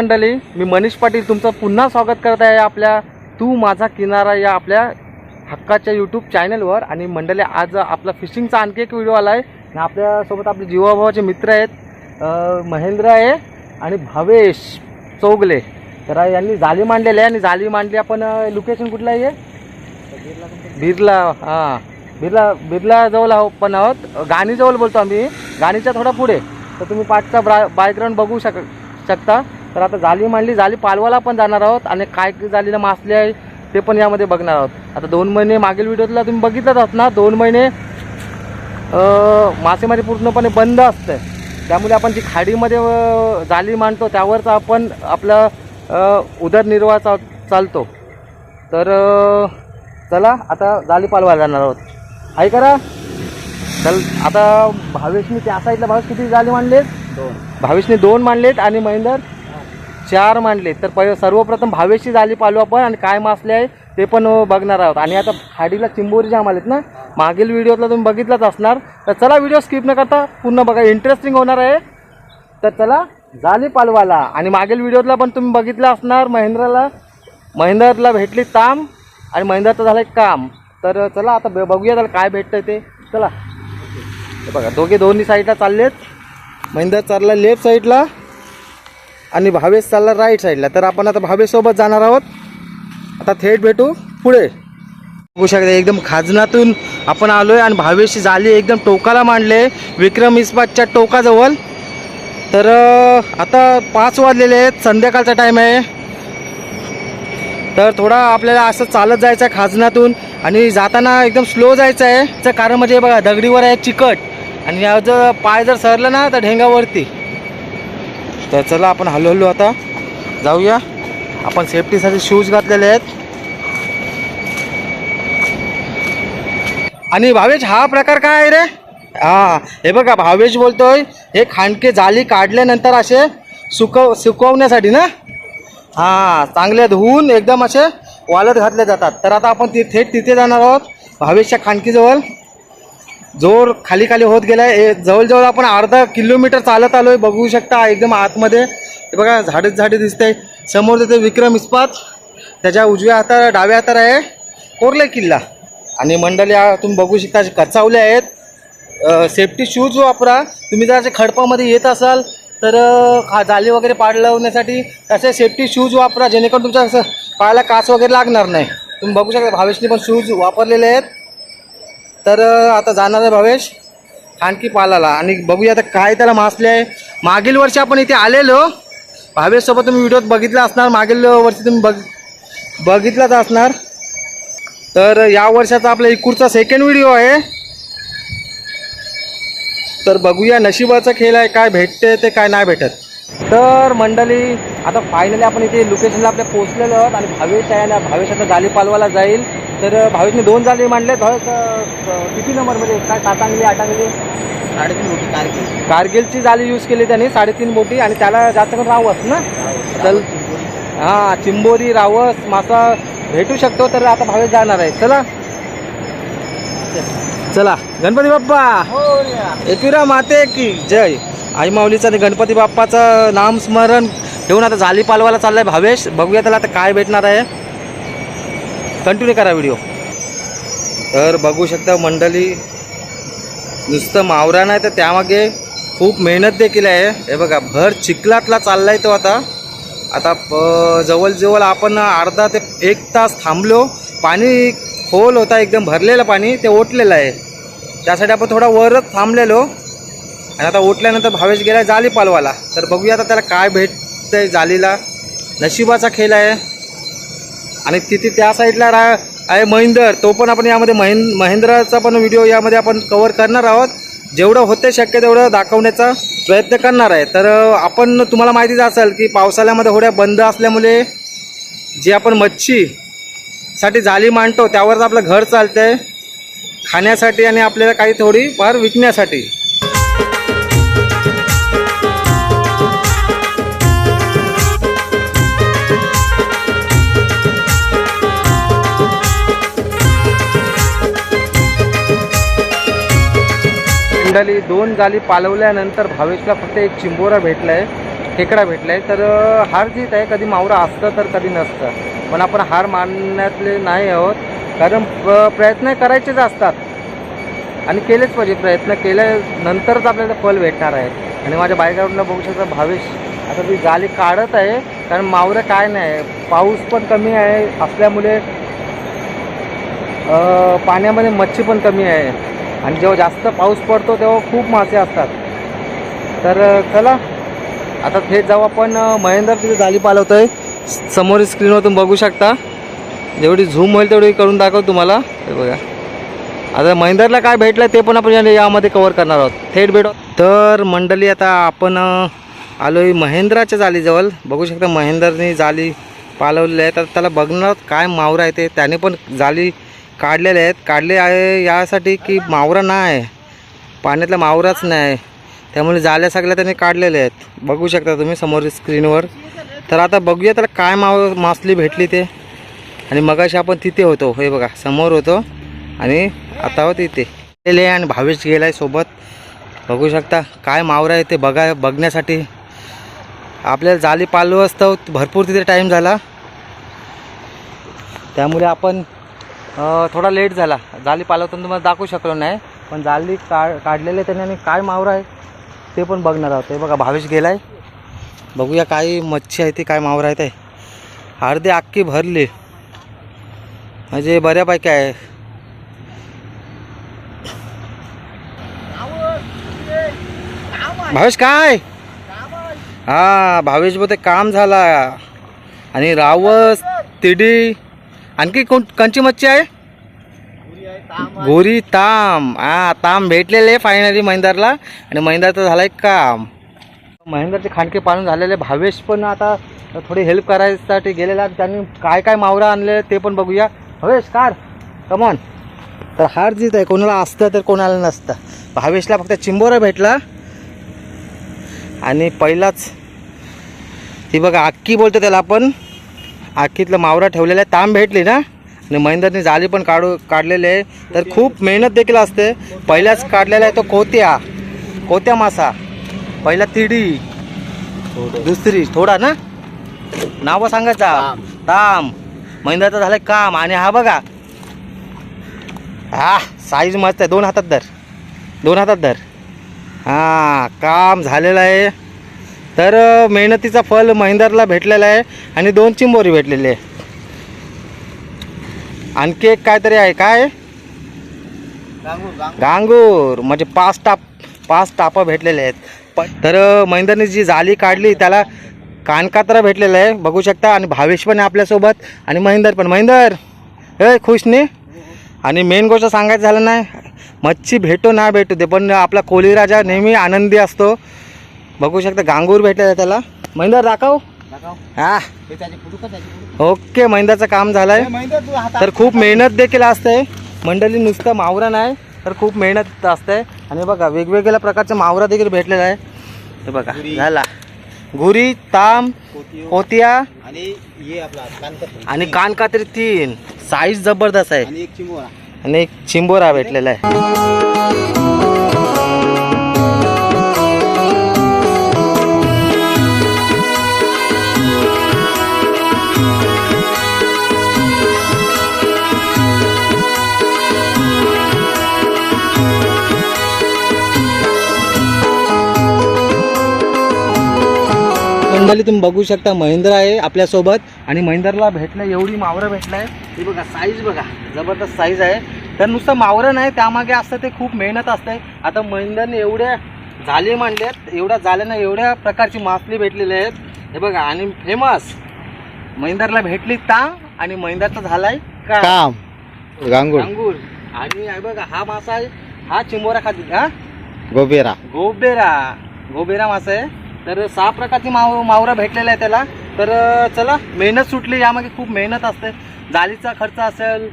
मंडळी मी मनीष पाटील तुमचं पुन्हा स्वागत करत आहे आपल्या तू माझा किनारा या आपल्या हक्काच्या यूट्यूब चॅनलवर आणि मंडळी आज आपला फिशिंगचा आणखी एक व्हिडिओ आला आहे आणि आपल्यासोबत आपले जीवाभावाचे मित्र आहेत महेंद्र आहे आणि भावेश चौगले. तर यांनी जाळी मांडलेली आहे आणि जाळी मांडली आपण लोकेशन कुठलं आहे बिरला बिर्ला हां. बिर्ला बिर्ला जवळ आहो पण आहोत. गाणीजवळ बोलतो आम्ही. गाणीच्या थोडा पुढे. तर तुम्ही पाठचा ब्रा बॅकग्राऊंड बघू शक शकता. तर आता जाळी मांडली जाळी पालवाला पण जाणार आहोत आणि काय जाळीला मासले आहे ते पण यामध्ये बघणार आहोत. आता दोन महिने मागील व्हिडिओतला तुम्ही बघितलंच आहात ना दोन महिने मासेमारी पूर्णपणे बंद असते त्यामुळे आपण जी खाडीमध्ये जाळी मांडतो त्यावरच आपण आपलं उदरनिर्वाह चाल चालतो. तर चला आता जाळी पालवायला जाणार आहोत. आहे करा. चल आता भावेशने त्या साईडला भावेश किती जाळी मांडलेत? दोन. भावेशने दोन मांडलेत आणि महेंदर? चार मांडले. तर पहि सर्वप्रथम भावेशी झाली पालू आपण आणि काय मासले आहे ते पण बघणार आहोत. आणि आता खाडीला चिंबोरी जाम आलेत ना? मागील व्हिडिओतला तुम्ही बघितलंच असणार. तर चला व्हिडिओ स्किप न करता पूर्ण बघा. इंटरेस्टिंग होणार आहे. तर चला झाली पालवाला. आणि मागील व्हिडिओतला पण तुम्ही बघितलं असणार महिंद्राला. महेंद्रला भेटली ताम आणि महिंद्राचं झालं एक काम. तर चला आता ब- बघूया त्याला काय भेटतं ते. चला. बघा दोघे दोन्ही साईडला चाललेत. महेंद्र चालला लेफ्ट साईडला. आणि भावेश चालला राईट साईडला तर आपण आता भावेशसोबत जाणार आहोत. आता थेट भेटू पुढे. बघू शकता एकदम खाजनातून आपण आलो आहे आणि भावेशी झाली एकदम टोकाला मांडले. विक्रम इस्पातच्या टोकाजवळ. तर आता पाच वाजलेले आहेत. संध्याकाळचा टाईम आहे. तर थोडा आपल्याला असं चालत जायचं आहे खाजनातून. आणि जाताना एकदम स्लो जायचं आहे. कारण म्हणजे बघा दगडीवर आहे चिकट. आणि जर पाय जर सरलं ना तर ढेंगावरती. तर चला आपण हळूहळू आता जाऊया. आपण सेफ्टीसाठी शूज घातलेले आहेत. आणि भावेश हा प्रकार काय आहे रे? हा हे बघा भावेश बोलतोय हे खांडके जाली काढल्यानंतर असे सुकव सुकवण्यासाठी ना? हां चांगले धुवून एकदम असे वालत घातले जातात. तर आता आपण ती थेट तिथे जाणार आहोत भावेशच्या खाणकीजवळ जोर खाली खाली होत गेलाय. जवळजवळ आपण अर्धा किलोमीटर चालत आलो आहे बघू शकता एकदम आतमध्ये. बघा झाडेच झाडे दिसते समोर तिथे विक्रम इस्पात. त्याच्या उजव्या हाताला डाव्या हाताला आहे कोरले किल्ला. आणि मंडळी तुम्ही बघू शकता असे कचावले आहेत. सेफ्टी शूज वापरा. तुम्ही जर असे खडपामध्ये येत असाल तर खा जाली वगैरे पाडलवण्यासाठी तसे सेफ्टी शूज वापरा. जेणेकरून तुमच्या असं पायाला काच वगैरे लागणार नाही. तुम्ही बघू शकता भावेशने पण शूज वापरलेले आहेत. तर आता जाणार आहे भावेश आणखी पालाला. आणि बघूया आता काय त्याला मासले आहे. मागील वर्षी आपण इथे आलेलो. भावेशसोबत तुम्ही व्हिडिओत बघितला असणार. मागील वर्षी तुम्ही बघ बघितलाच असणार. तर या वर्षाचा आपला इकूरचा सेकंड व्हिडिओ आहे. तर बघूया नशिबाचा खेळ आहे. काय भेटते ते काय नाही भेटत. तर मंडळी आता फायनली आपण इथे लोकेशनला आपल्या पोहोचलेलो आहोत. आणि भावेश आहे ना भावेश आता जाली पालवाला जाईल. तर भावेशने दोन जाली मांडले. भावेश किती नंबरमध्ये? काय सात अंगली आठ अंगली साडेतीन मोठी कारगिल कारगिलची जाळी यूज केली त्यांनी साडेतीन बोटी आणि त्याला जास्त करून रावस ना? चल. हां चिंबोरी रावस मासा भेटू शकतो तर आता भावेश जाणार आहे चला. चला. गणपती बाप्पा. एकविरा माते की जय. आई माऊलीचं आणि गणपती बाप्पाचं नामस्मरण ठेवून आता झाली पालवायला चाललाय भावेश. बघूया त्याला आता काय भेटणार आहे. कंटिन्यू करा व्हिडिओ. तर बघू शकता मंडळी नुसतं मावरा नाही तर त्यामागे खूप मेहनत देखील आहे. हे बघा भर चिखलातला चाललाय तो आता. आता प- जवळजवळ आपण अर्धा ते एक तास थांबलो. पाणी खोल होता एकदम भरलेलं पाणी ते ओटलेलं आहे. त्यासाठी आपण थोडा वरच थांबलेलो. आणि आता ओटल्यानंतर भावेश गेला जाली पालवाला. तर बघूया आता त्याला काय भेटतंय जालीला. नशिबाचा खेळ आहे. आणि तिथे त्या साईडला रा आहे महिंदर. तो पण आपण यामध्ये महें महिंद्राचा पण व्हिडिओ यामध्ये आपण कवर करणार आहोत. जेवढं होते शक्य तेवढं दाखवण्याचा प्रयत्न करणार आहे. तर आपण तुम्हाला माहितीच असेल की पावसाळ्यामध्ये होड्या बंद असल्यामुळे जी आपण मच्छीसाठी जाळी मांडतो त्यावरच आपलं घर चालतं आहे खाण्यासाठी आणि आपल्याला काही थोडी फार विकण्यासाठी. मंडळी दोन जाली पालवल्यानंतर भावेशला फक्त एक चिंबोरा भेटला आहे खेकडा भेटलाय. तर हार जीत आहे. कधी मावरा असतं तर कधी नसतं. पण आपण हार मानण्यातले नाही आहोत. कारण प- प्रयत्न करायचेच असतात. आणि केलेच पाहिजे. प्रयत्न केल्यानंतरच आपल्याला फल भेटणार आहे. आणि माझ्या बायकावरनं बघू शकता भावेश आता ती जाली काढत आहे. कारण मावरं काय नाही. पाऊस पण कमी आहे. असल्यामुळे पाण्यामध्ये मच्छी पण कमी आहे. आणि जेव्हा जास्त पाऊस पडतो तेव्हा खूप मासे असतात. तर चला. आता थेट जाऊ आपण महेंद्र तिथे जाली पालवतोय. समोर स्क्रीनवर तुम्ही बघू शकता. जेवढी झूम होईल तेवढी करून दाखव तुम्हाला. हे बघा. आता महेंद्रला काय भेटलं ते पण आपण यामध्ये कवर करणार आहोत. थेट भेट. तर मंडळी आता आपण आलो आहे महेंद्राच्या जालीजवळ बघू शकता महेंद्रने जाली पालवलेली आहे. तर त्याला बघणार काय मावरा आहे ते. त्याने पण जाली काढलेले आहेत. काढले आहे यासाठी की मावरा नाही. पाण्यातला मावराच नाही. त्यामुळे जाल्या सगळ्या त्याने काढलेल्या आहेत. बघू शकता तुम्ही समोर स्क्रीनवर. तर आता बघूया त्याला काय माव मासली भेटली ते. आणि मगाशी आपण तिथे होतो. हे बघा समोर होतो. आणि आता होत इथे. गेले आणि भावेश गेलाय सोबत. बघू शकता काय मावरा आहे ते बघा बघण्यासाठी. आपल्याला जाली पालू असतं भरपूर तिथे टाईम झाला. त्यामुळे आपण थोडा लेट झाला. जाली पालवताना तुम्हाला दाखवू शकलो नाही पण जाली काढ काढलेले त्याने आणि काय मावरा आहे ते पण बघणार आहोत. हे बघा भावेश गेलाय. बघूया काय मच्छी आहे ती काय मावरा आहे ते. अर्धी अख्खी भरली. म्हणजे बऱ्यापैकी आहे. भावेश काय? हा भावेश बोलते काम झाला. आणि रावस तिडी. आणखी कोण कोणची मच्छी आहे? गोरी ताम. हा ताम भेटलेले फायनली महिंदरला. आणि महिंदरचं झालं एक काम. महेंद्रचे खांडके पाळून झालेले भावेश पण आता थोडी हेल्प करायसाठी गेलेला. त्यांनी काय काय मावरा आणले ते पण बघूया. भावेश कार. कमॉन तर हार जीत आहे कोणाला असतं तर कोणाला नसतं. भावेशला फक्त चिंबोरा भेटला. आणि पहिलाच ती बघा अक्की बोलतो त्याला आपण. अक्कीतलं मावरा ठेवलेला आहे तांब भेटली ना? आणि महेंद्रने जाली पण काढू काढलेले आहे. तर खूप मेहनत देखील असते. पहिल्याच काढलेला आहे तो कोत्या. कोत्या मासा. पहिला तिडी. दुसरी. थोडा ना? नावं सांगायचा ताम. ताम. महेंद्रचं झालं काम. आणि हा बघा. हा साईज मस्त आहे. दोन हातात धर. दोन हातात धर. हां काम झालेलं आहे. तर मेहनतीचा फल महेंदरला भेटलेला आहे आणि दोन चिंबोरी भेटलेली आहे. आणखी एक काहीतरी आहे काय? गांगूर म्हणजे पाच टाप पाच टापं भेटलेले आहेत. तर महेंदरने जी जाली काढली त्याला कानकात्रा भेटलेला आहे बघू शकता. आणि भावेश पण आहे आपल्यासोबत आणि महेंदर पण. महेंदर हे खुश नाही आणि मेन गोष्ट सांगायचं झालं नाही मच्छी भेटो ना भेटू दे पण आपला कोली राजा नेहमी आनंदी असतो. बघू शकता गांगूर भेटलेला आहे त्याला. महेंदर दाखव. हा. हे? ओके महेंदरचं काम झालं आहे महिंदर तू हातात- तर खूप मेहनत देखील असते. मंडळी नुसतं मावरा नाही तर खूप मेहनत असते. आणि बघा वेगवेगळ्या प्रकारचे मावरा देखील भेटलेला आहे. हे बघा. झाला. गुरी ताम कोती कोतिया. आणि कानकात्री तीन. साईज जबरदस्त आहे. आणि एक चिंबोरा भेटलेला आहे. मंडळी तुम्ही बघू शकता महेंद्र आहे आपल्यासोबत. आणि महेंद्रला भेटलं एवढी मावरं भेटलंय. ती बघा साईज बघा. जबरदस्त साईज आहे. तर नुसतं मावरं नाही त्यामागे असतं ते खूप मेहनत असते आता महेंद्रने एवढ्या जाले मांडल्यात एवढ्या जाल्यानं एवढ्या प्रकारची मासली भेटलेली आहेत. हे बघा आणि फेमस महेंद्रला भेटली तांग आणि महेंद्रचा झालाय काम. गांगूर अंगूर आणि हे बघा हा मासा आहे. हा चिंबोरा खाती हा? गोबेरा. गोबेरा. गोबेरा मासा आहे. तर सहा प्रकारची माव मावरा भेटलेला आहे त्याला. तर चला मेहनत सुटली यामागे खूप मेहनत असते. जालीचा खर्च असेल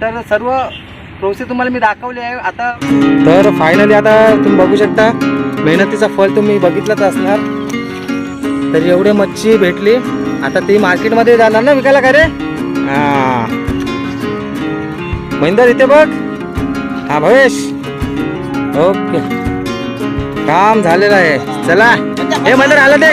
तर सर्व प्रोसेस तुम्हाला मी दाखवली आहे. आता तर फायनली आता तुम्ही बघू शकता मेहनतीचा फल तुम्ही बघितलंच असणार. तर एवढे मच्छी भेटली. आता ती मार्केटमध्ये जाणार ना विकायला का रे हां. महेंदर इथे बघ. हा भवेश. ओके. काम झालेलं आहे. चला. हे महेंदर आलं ते.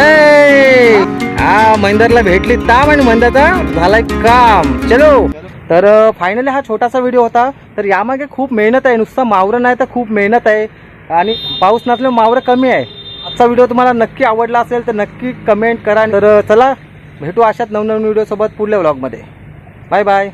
ए हा महेंदरला भेटली ताम आणि महेंदरचा झालाय काम. चलो. तर फायनली हा छोटासा व्हिडिओ होता. तर यामागे खूप मेहनत आहे. नुसतं मावरं नाही तर खूप मेहनत आहे. आणि पाऊस नसल्यामुळे मावरं कमी आहे. आजचा व्हिडिओ तुम्हाला नक्की आवडला असेल तर नक्की कमेंट करा. तर चला. भेटू अशाच नवनवीन व्हिडिओसोबत पुढल्या व्लॉगमध्ये बाय बाय